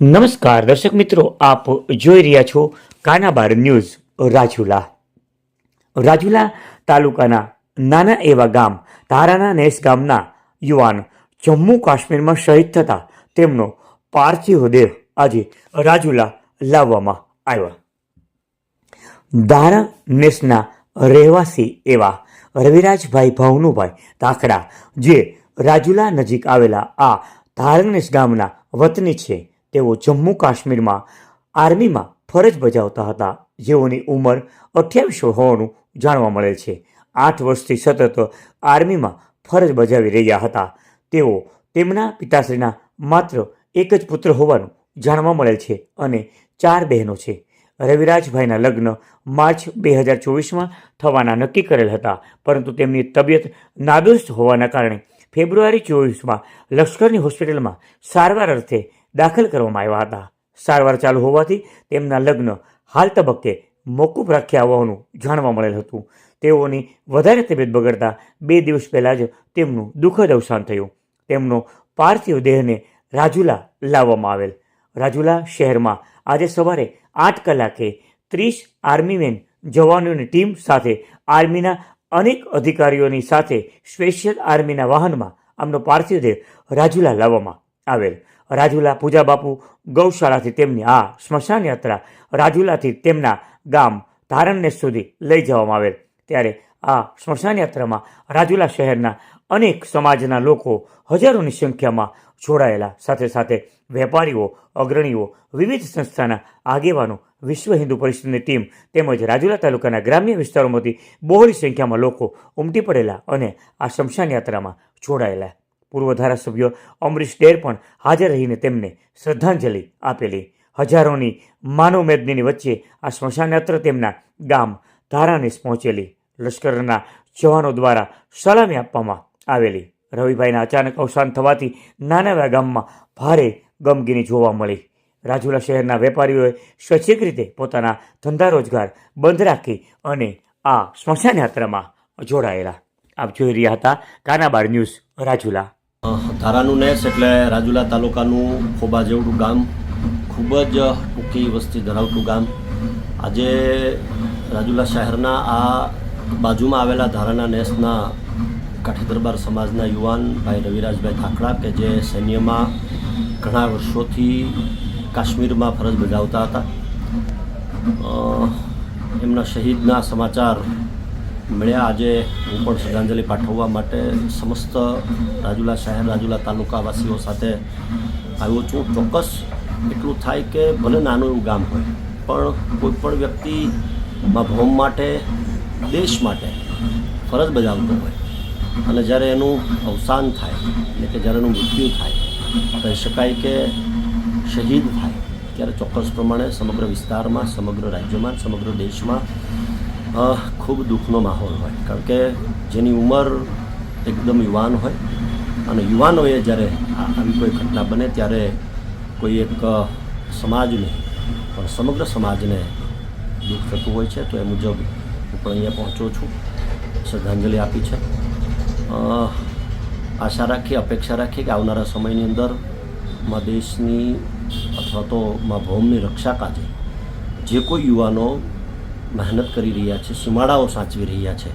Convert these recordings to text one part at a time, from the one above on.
નમસ્કાર દર્શક મિત્રો, આપ જોઈ રહ્યા છો કાનાબાર ન્યૂઝ, રાજુલા. રાજુલા તાલુકાના નાના એવા ગામ તારાના નેસ ગામના યુવાન જમ્મુ કાશ્મીરમાં શહીદ થતા તેમનો પાર્થિવ દેહ આજે રાજુલા લાવવામાં આવ્યો. દારા નેસના રહેવાસી એવા રવિરાજભાઈ ભાવનુભાઈ તાકડા જે રાજુલા નજીક આવેલા આ ધારણેશ ગામના વતની છે, તેઓ જમ્મુ કાશ્મીરમાં આર્મીમાં ફરજ બજાવતા હતા. જેઓની ઉંમર અઠ્યાવીસ હોવાનું જાણવા મળે છે. આઠ વર્ષથી સતત આર્મીમાં ફરજ બજાવી રહ્યા હતા. તેઓ તેમના પિતાશ્રીના માત્ર એક જ પુત્ર હોવાનું જાણવા મળેલ છે અને ચાર બહેનો છે. રવિરાજભાઈના લગ્ન માર્ચ બે હજાર ચોવીસમાં થવાના નક્કી કરેલ હતા, પરંતુ તેમની તબિયત નાદુસ્ત હોવાના કારણે ફેબ્રુઆરી ચોવીસમાં લશ્કરની હોસ્પિટલમાં સારવાર અર્થે દાખલ કરવામાં આવ્યા હતા. સારવાર ચાલુ હોવાથી તેમના લગ્ન હાલ તબક્કે મોકૂફ રાખ્યા હોવાનું જાણવા મળેલ હતું. તેઓની વધારે તબિયત બગડતા બે દિવસ પહેલાં જ તેમનું દુઃખદ અવસાન થયું. તેમનો પાર્થિવ દેહને રાજુલા લાવવામાં આવેલ. રાજુલા શહેરમાં આજે સવારે આઠ કલાકે ત્રીસ આર્મીમેન જવાનોની ટીમ સાથે આર્મીના અનેક અધિકારીઓની સાથે સ્પેશિયલ આર્મીના વાહનમાં આમનો પાર્થિવ દેહ રાજુલા લાવવામાં આવેલ. રાજુલા પૂજા બાપુ ગૌશાળાથી તેમની આ સ્મશાન યાત્રા રાજુલાથી તેમના ગામ ધારણને સુધી લઈ જવામાં આવેલ. ત્યારે આ સ્મશાન યાત્રામાં રાજુલા શહેરના અનેક સમાજના લોકો હજારોની સંખ્યામાં જોડાયેલા. સાથે સાથે વેપારીઓ, અગ્રણીઓ, વિવિધ સંસ્થાના આગેવાનો, વિશ્વ હિન્દુ પરિષદની ટીમ તેમજ રાજુલા તાલુકાના ગ્રામ્ય વિસ્તારોમાંથી બહોળી સંખ્યામાં લોકો ઉમટી પડેલા અને આ શમશાન યાત્રામાં જોડાયેલા. પૂર્વ ધારાસભ્ય અમરીશ ડેર પણ હાજર રહીને તેમને શ્રદ્ધાંજલિ આપેલી. હજારોની માનવ મેદનીની વચ્ચે આ શ્મશાન યાત્રા તેમના ગામ ધારાનેસ પહોંચેલી. લશ્કરના જવાનો દ્વારા સલામી આપવામાં આવેલી. રવિભાઈના અચાનક અવસાન થવાથી નાના ગામમાં ભારે ગમગીની જોવા મળી. રાજુલા શહેરના વેપારીઓએ સ્વૈચ્છિક રીતે પોતાના ધંધા રોજગાર બંધ રાખી અને આ સ્મશાન યાત્રામાં જોડાયેલા. આપ જોઈ રહ્યા હતા કાનાબાર ન્યૂઝ, રાજુલા. ધારાનું નેસ એટલે રાજુલા તાલુકાનું ખોબા જેવડું ગામ. ખૂબ જ ટૂંકી વસ્તી ધરાવતું ગામ. આજે રાજુલા શહેરના આ બાજુમાં આવેલા ધારાના નેસના કાઠી દરબાર સમાજના યુવાન ભાઈ રવિરાજભાઈ ઠાકડા કે જે સૈન્યમાં ઘણા વર્ષોથી કાશ્મીરમાં ફરજ બજાવતા હતા. એમના શહીદના સમાચાર મળ્યા. આજે હું પણ શ્રદ્ધાંજલિ પાઠવવા માટે સમસ્ત રાજુલા શહેર, રાજુલા તાલુકાવાસીઓ સાથે આવ્યો છું. ચોક્કસ એટલું થાય કે ભલે નાનું એવું ગામ હોય, પણ કોઈ પણ વ્યક્તિમાં ભોમ માટે, દેશ માટે ફરજ બજાવતો હોય. અને જ્યારે એનું અવસાન થાય, એટલે કે જ્યારે એનું મૃત્યુ થાય કહી શકાય કે શહીદ થાય, ત્યારે ચોક્કસ પ્રમાણે સમગ્ર વિસ્તારમાં, સમગ્ર રાજ્યમાં, સમગ્ર દેશમાં ખૂબ દુઃખનો માહોલ હોય. કારણ કે જેની ઉંમર એકદમ યુવાન હોય અને યુવાનોએ જ્યારે આવી કોઈ ઘટના બને, ત્યારે કોઈ એક સમાજને પણ સમગ્ર સમાજને દુઃખ થતું હોય છે, તો એ મુજબ હું પણ અહીંયા પહોંચ્યો છું. શ્રદ્ધાંજલિ આપી છે. આશા રાખીએ અપેક્ષા રાખીએ કે આવનારા સમયની અંદરમાં દેશની અથવા તો માં ભૌમની રક્ષા કાજે જે કોઈ યુવાનો મહેનત કરી રહ્યા છે, સીમાડાઓ સાચવી રહ્યા છે,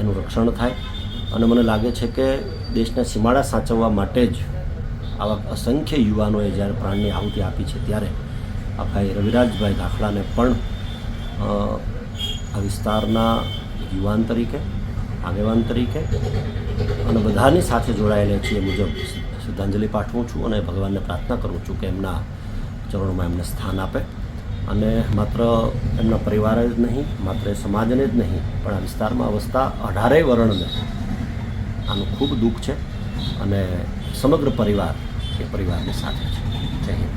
એનું રક્ષણ થાય. અને મને લાગે છે કે દેશના સીમાડા સાચવવા માટે જ આવા અસંખ્ય યુવાનોએ જ્યારે પ્રાણની આહુતિ આપી છે, ત્યારે આ ભાઈ રવિરાજભાઈ દાખલાને પણ આ વિસ્તારના યુવાન તરીકે, આગેવાન તરીકે અને બધાની સાથે જોડાયેલા છીએ મુજબ શ્રદ્ધાંજલિ પાઠવું છું અને ભગવાનને પ્રાર્થના કરું છું કે એમના ચરણોમાં એમને સ્થાન આપે. અને માત્ર એમના પરિવાર જ નહીં, માત્ર એ સમાજને જ નહીં, પણ આ વિસ્તારમાં વસતા અઢારેય વર્ણને આનું ખૂબ દુઃખ છે અને સમગ્ર પરિવાર એ પરિવારની સાથે છે. જય હિન્દ.